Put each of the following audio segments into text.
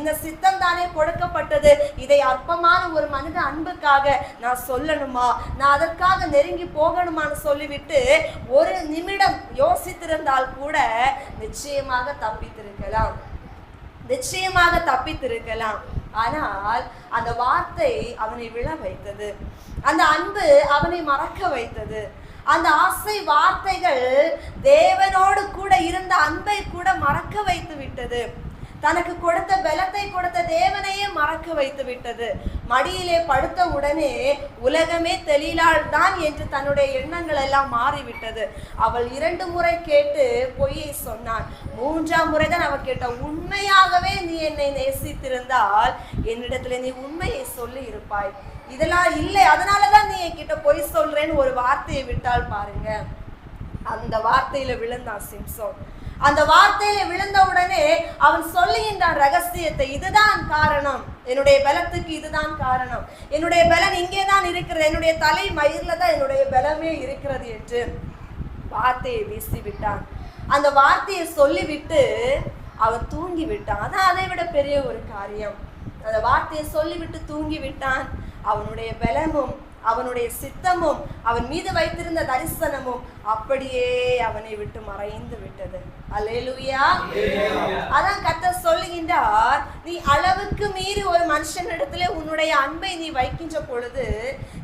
இந்த சித்தம் தானே கொடுக்கப்பட்டது இதை அற்பமான ஒரு மனித அன்புக்காக நான் சொல்லணுமா? நான் அதற்காக நெருங்கி போகணுமான்னு சொல்லிவிட்டு ஒரு நிமிடம் யோசித்திருந்தால் கூட நிச்சயமாக தப்பித்திருக்கலாம். நிச்சயமாக தப்பித்திருக்கலாம். ஆனால் அந்த வார்த்தை அவனை விழ வைத்தது. அந்த அன்பு அவனை மறக்க வைத்தது. அந்த ஆசை வார்த்தைகள் தேவனோடு கூட இருந்த அன்பை கூட மறக்க வைத்து விட்டது. தனக்கு கொடுத்த பலத்தை கொடுத்த தேவனையே மறக்க வைத்து விட்டது. மடியிலே படுத்த உடனே உலகமே தெளிலாள் தான் என்று தன்னுடைய எண்ணங்கள் எல்லாம் மாறிவிட்டது. அவள் இரண்டு முறை கேட்டு பொய்யை சொன்னான் மூன்றாம் முறை தான் அவள் கேட்ட உண்மையாகவே நீ என்னை நேசித்திருந்தால் என்னிடத்துல நீ உண்மையை சொல்லி இருப்பாய். இதெல்லாம் இல்லை அதனாலதான் நீ என்கிட்ட பொய் சொல்றேன்னு ஒரு வார்த்தையை விட்டால் பாருங்க. அந்த வார்த்தையில விழுந்தான் சிம்சோன். அந்த வார்த்தையில விழுந்தவுடனே அவன் சொல்லுகின்றான் ரகசியத்தை இதுதான் காரணம். என்னுடைய பலத்துக்கு இதுதான் காரணம். என்னுடைய பலன் இங்கே தான் இருக்கிறது. என்னுடைய தலை மயிர்ல தான் என்னுடைய பலமே இருக்கிறது என்று வார்த்தையை வீசி விட்டான். அந்த வார்த்தையை சொல்லிவிட்டு அவன் தூங்கி விட்டான் அதான் அதை விட பெரிய ஒரு காரியம். அந்த வார்த்தையை சொல்லிவிட்டு தூங்கி விட்டான் அவனுடைய பலமும் அவனுடைய சித்தமும் அவன் மீது வைத்திருந்த தரிசனமும் அப்படியே அவனை விட்டு மறைந்து விட்டது. அல்லேலூயா. அதான் கர்த்தர் சொல்லுகின்றார் நீ அளவுக்கு மீறி ஒரு மனுஷனிடத்திலே உன்னுடைய அன்பை நீ வைக்கின்ற பொழுது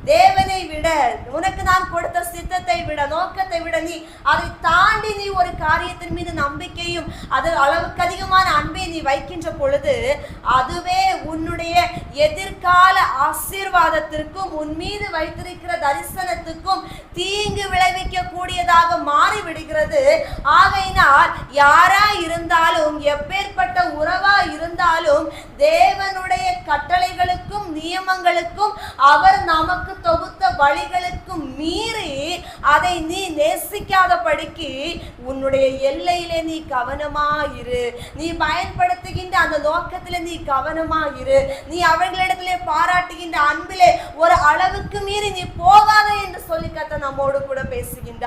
தேவனை விட உனக்கு நான் கொடுத்த சித்தத்தை விட நோக்கத்தை விட நீ அதை தாண்டி நீ ஒரு காரியத்தின் மீது நம்பிக்கையும் அது அளவுக்கு அதிகமான அன்பை நீ வைக்கின்ற பொழுது அதுவே உன்னுடைய எதிர்கால ஆசீர்வாதத்திற்கும் உன் மீது வைத்திருக்கிற தரிசனத்துக்கும் தீங்கு விளைவிக்க கூடியதாக மாறிவிடுகிறது. ஆகையினால் யாரா இருந்தாலும் எப்பேற்பட்ட உறவா இருந்தாலும் தேவனுடைய கட்டளைகளுக்கும் நியமங்களுக்கும் அவர் நமக்கு தொகுத்த வழிகளுக்கும் மீறி அதை நீ நேசிக்காதபடிக்கு உன்னுடைய எல்லையிலே நீ கவனமா இரு நீ பயன்படுத்துகின்ற அந்த நோக்கத்திலே நீ கவனமா இரு நீ அவர்களிடத்திலே பாராட்டுகின்ற அன்பிலே ஒரு அளவுக்கு மீறி நீ போகாத என்று சொல்லி கத்த நம்மோடு கூட பேசுகின்றார்.